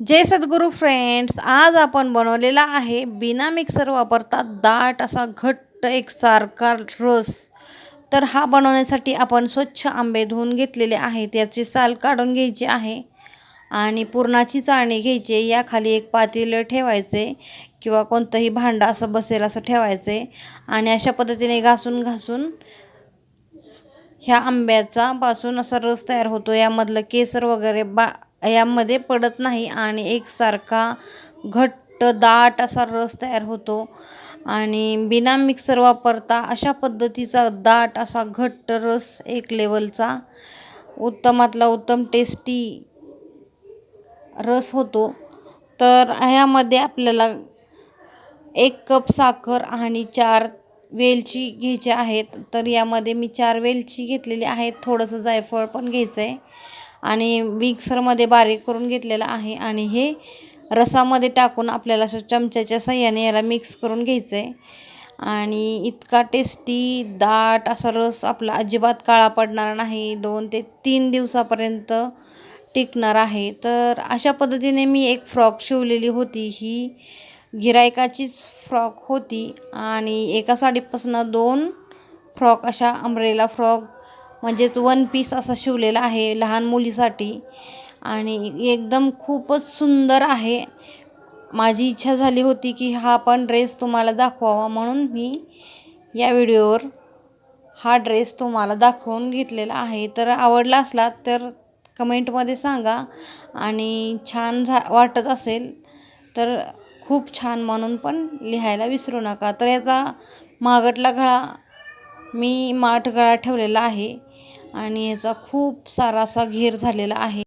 जय सद्गुरू friends आज आपण बनवलेला आहे बिना मिक्सर वापरता दाट असा घट्ट एकसारखा रस. तर हा बनवण्यासाठी आपण स्वच्छ आंबे धुवून घेतलेले आहेत. याची साल काढून घ्यायची आहे आणि पुरणाची चाळणी घ्यायची. याखाली एक पातेलं ठेवायचे किंवा कोणतंही भांडं असं बसेल असं ठेवायचे आणि अशा पद्धतीने घासून घासून ह्या आंब्याचा पासून असा रस तयार होतो. यामधलं केसर वगैरे बा यामध्ये पडत नाही आणि एकसारखा घट्ट दाट असा रस तयार होतो. आणि बिना मिक्सर वापरता अशा पद्धतीचा दाट असा घट्ट रस एक लेवलचा उत्तमातला उत्तम टेस्टी रस होतो. तर ह्यामध्ये आपल्याला एक कप साखर आणि चार वेलची घ्यायची आहेत. तर यामध्ये मी चार वेलची घेतलेली आहेत. थोडंसं जायफळ पण घ्यायचं आहे आणि मिक्सरमध्ये बारीक करून घेतलेलं आहे आणि हे रसामध्ये टाकून आपल्याला असं चमच्याच्या सहाय्याने याला मिक्स करून घ्यायचं आहे आणि इतका टेस्टी दाट असा रस आपला अजिबात काळा पडणार नाही. दोन ते तीन दिवसापर्यंत टिकणार आहे. तर अशा पद्धतीने मी एक फ्रॉक शिवलेली होती. ही गिरायकाचीच फ्रॉक होती आणि एका साडीपासून दोन फ्रॉक अशा अम्ब्रेला फ्रॉक म्हणजेच वन पीस असा शिवलेला आहे लहान मुलीसाठी. आणि एकदम खूपच सुंदर आहे. माझी इच्छा झाली होती की हा पण ड्रेस तुम्हाला दाखवावा म्हणून मी या व्हिडिओवर हा ड्रेस तुम्हाला दाखवून घेतलेला आहे. तर आवडला असला तर कमेंटमध्ये सांगा आणि छान झा वाटत असेल तर खूप छान म्हणून पण लिहायला विसरू नका. तर याचा मागटला गळा मी माठ गळा ठेवलेला आहे. आणि याचा खूप सारा असा घेर झालेला आहे.